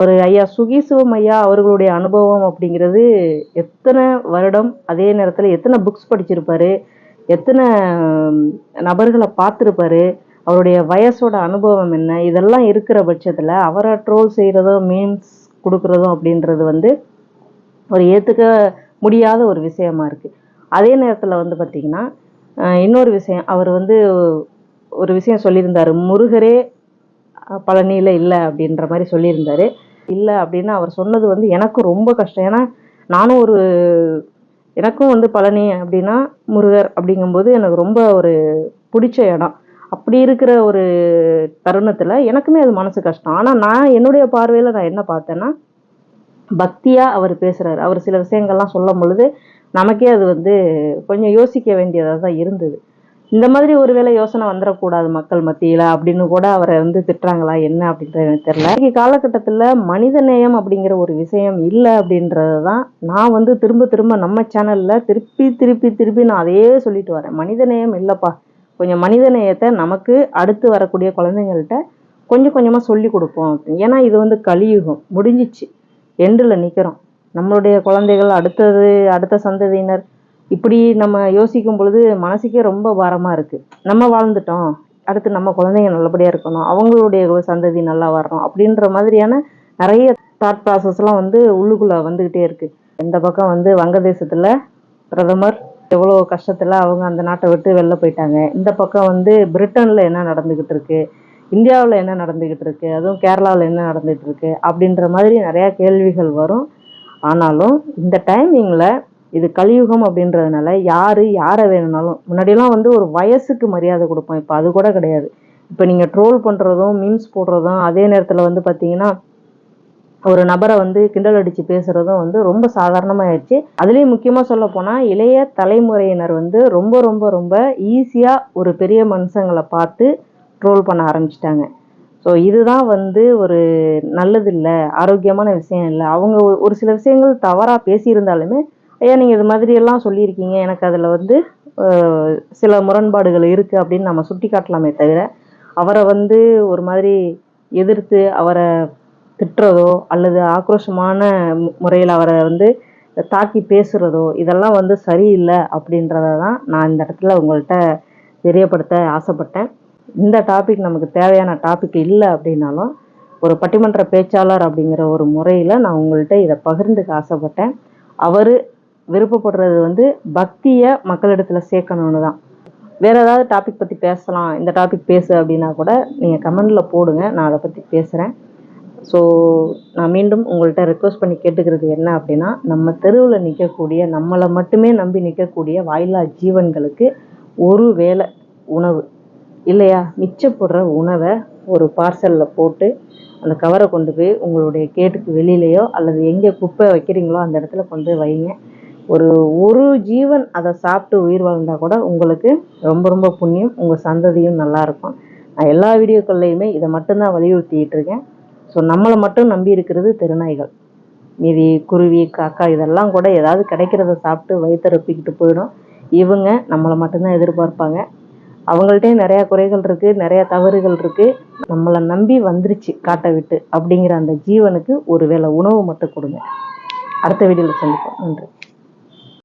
ஒரு ஐயா சுகி சிவம் ஐயா அவர்களுடைய அனுபவம் அப்படிங்கிறது எத்தனை வருடம் அதே நேரத்தில் எத்தனை புக்ஸ் படிச்சிருப்பாரு எத்தனை நபர்களை பார்த்துருப்பாரு அவருடைய வயசோட அனுபவம் என்ன இதெல்லாம் இருக்கிற பட்சத்தில் அவரை ட்ரோல் செய்கிறதோ மீம்ஸ் கொடுக்குறதோ அப்படின்றது வந்து ஒரு ஏற்றுக்க முடியாத ஒரு விஷயமா இருக்குது அதே நேரத்தில் வந்து பார்த்திங்கன்னா இன்னொரு விஷயம் அவர் வந்து ஒரு விஷயம் சொல்லியிருந்தாரு முருகரே பழனியில் இல்லை அப்படின்ற மாதிரி சொல்லியிருந்தாரு. இல்லை அப்படின்னு அவர் சொன்னது வந்து எனக்கும் ரொம்ப கஷ்டம். ஏன்னா நானும் ஒரு எனக்கும் வந்து பழனி அப்படின்னா முருகர் அப்படிங்கும்போது எனக்கு ரொம்ப ஒரு பிடிச்ச இடம். அப்படி இருக்கிற ஒரு தருணத்தில் எனக்குமே அது மனசு கஷ்டம். ஆனால் நான் என்னுடைய பார்வையில் நான் என்ன பார்த்தேன்னா பக்தியாக அவர் பேசுகிறார் அவர் சில விஷயங்கள்லாம் சொல்லும் பொழுது நமக்கே அது வந்து கொஞ்சம் யோசிக்க வேண்டியதாக தான் இருந்தது. இந்த மாதிரி ஒருவேளை யோசனை வந்துடக்கூடாது மக்கள் மத்தியில் அப்படின்னு கூட அவரை வந்து திட்டுறாங்களா என்ன அப்படின்றது எனக்கு தெரியல. இன்னைக்கு காலகட்டத்தில் மனிதநேயம் அப்படிங்கிற ஒரு விஷயம் இல்லை அப்படின்றது தான் நான் வந்து திரும்ப திரும்ப நம்ம சேனலில் திருப்பி திருப்பி திருப்பி நான் அதையே சொல்லிட்டு வரேன். மனிதநேயம் இல்லைப்பா. கொஞ்சம் மனிதநேயத்தை நமக்கு அடுத்து வரக்கூடிய குழந்தைங்கள்ட்ட கொஞ்சம் கொஞ்சமாக சொல்லி கொடுப்போம் ஏன்னா இது வந்து கலியுகம். முடிஞ்சிச்சு. எண்டில் நிற்கிறோம் நம்மளுடைய குழந்தைகள் அடுத்தது அடுத்த சந்ததியினர் இப்படி நம்ம யோசிக்கும் பொழுது மனசுக்கே ரொம்ப பாரமாக இருக்குது நம்ம வாழ்ந்துட்டோம். அடுத்து நம்ம குழந்தைங்க நல்லபடியாக இருக்கணும். அவங்களுடைய சந்ததி நல்லா வரணும். அப்படின்ற மாதிரியான நிறைய தாட் ப்ராசஸ்லாம் வந்து உள்ளுக்குள்ளே வந்துக்கிட்டே இருக்குது இந்த பக்கம் வந்து வங்கதேசத்தில் பிரதமர் எவ்வளோ கஷ்டத்தில் அவங்க அந்த நாட்டை விட்டு வெளில போயிட்டாங்க. இந்த பக்கம் வந்து பிரிட்டனில் என்ன நடந்துக்கிட்டு இருக்கு? இந்தியாவில் என்ன நடந்துக்கிட்டு இருக்கு? அதுவும் கேரளாவில் என்ன நடந்துகிட்டு இருக்கு? அப்படின்ற மாதிரி நிறையா கேள்விகள் வரும். ஆனாலும் இந்த டைமிங்கில் இது கலியுகம் அப்படின்றதுனால யார் யாரை வேணும்னாலும் முன்னாடியெல்லாம் வந்து ஒரு வயசுக்கு மரியாதை கொடுப்போம். இப்போ அது கூட கிடையாது. இப்போ நீங்கள் ட்ரோல் பண்ணுறதும் மீம்ஸ் போடுறதும் அதே நேரத்தில் வந்து பார்த்தீங்கன்னா ஒரு நபரை வந்து கிண்டல் அடித்து பேசுகிறதும் வந்து ரொம்ப சாதாரணமாகிடுச்சு அதுலேயும் முக்கியமாக சொல்ல போனால் இளைய தலைமுறையினர் வந்து ரொம்ப ரொம்ப ரொம்ப ஈஸியாக ஒரு பெரிய மனுஷங்களை பார்த்து ட்ரோல் பண்ண ஆரம்பிச்சிட்டாங்க. ஸோ இதுதான் வந்து ஒரு நல்லதில்லை ஆரோக்கியமான விஷயம் இல்லை. அவங்க ஒரு சில விஷயங்கள் தவறாக பேசியிருந்தாலுமே ஐயா நீங்கள் இது மாதிரி எல்லாம் சொல்லியிருக்கீங்க. எனக்கு அதில் வந்து சில முரண்பாடுகள் இருக்குது அப்படின்னு நம்ம சுட்டி காட்டலாமே தவிர அவரை வந்து ஒரு மாதிரி எதிர்த்து அவரை திட்டுறதோ அல்லது ஆக்ரோஷமான முறையில் அவரை வந்து தாக்கி பேசுகிறதோ இதெல்லாம் வந்து சரியில்லை அப்படின்றத தான் நான் இந்த இடத்துல உங்கள்கிட்ட தெரியப்படுத்த ஆசைப்பட்டேன். இந்த டாபிக் நமக்கு தேவையான டாபிக் இல்லை அப்படின்னாலும் ஒரு பட்டிமன்ற பேச்சாளர் அப்படிங்கிற ஒரு முறையில் நான் உங்கள்கிட்ட இதை பகிர்ந்துக்க ஆசைப்பட்டேன். அவர் விருப்பப்படுறது வந்து பக்தியை மக்களிடத்துல சேர்க்கணும்னு தான் வேற ஏதாவது டாபிக் பற்றி பேசலாம். இந்த டாபிக் பேசு அப்படின்னா கூட நீங்கள் கமெண்டில் போடுங்க. நான் அதை பற்றி பேசுகிறேன் ஸோ நான் மீண்டும் உங்கள்கிட்ட ரெக்வஸ்ட் பண்ணி கேட்டுக்கிறது என்ன அப்படின்னா நம்ம தெருவில் நிற்கக்கூடிய நம்மளை மட்டுமே நம்பி நிற்கக்கூடிய வாயிலா ஜீவன்களுக்கு ஒரு வேளை உணவு. இல்லையா? மிச்சப்படுற உணவை ஒரு பார்சலில் போட்டு அந்த கவரை கொண்டு போய் உங்களுடைய கேட்டுக்கு வெளியிலையோ அல்லது எங்கே குப்பை வைக்கிறீங்களோ அந்த இடத்துல கொண்டு போய் வைங்க. ஒரு ஒரு ஜீவன் அதை சாப்பிட்டு உயிர் வாழ்ந்தா கூட உங்களுக்கு ரொம்ப ரொம்ப புண்ணியம் உங்கள் சந்ததியும் நல்லா இருக்கும். நான் எல்லா வீடியோக்கள்லையுமே இதை மட்டும்தான் வலியுறுத்திட்டு இருக்கேன். ஸோ நம்மளை மட்டும் நம்பி இருக்கிறது திருநாய்கள். மீதி குருவி காக்கா இதெல்லாம் கூட ஏதாவது கிடைக்கிறத சாப்பிட்டு வயிற்றுப்பிக்கிட்டு போயிடும். இவங்க நம்மளை மட்டும்தான் எதிர்பார்ப்பாங்க. அவங்கள்ட்டே நிறையா குறைகள் இருக்குது நிறையா தவறுகள் இருக்குது நம்மளை நம்பி வந்துருச்சு காட்டை விட்டு. அப்படிங்கிற அந்த ஜீவனுக்கு ஒரு வேளை உணவு மட்டும் கொடுங்க. அடுத்த வீடியோவில் சந்திப்போம். நன்றி.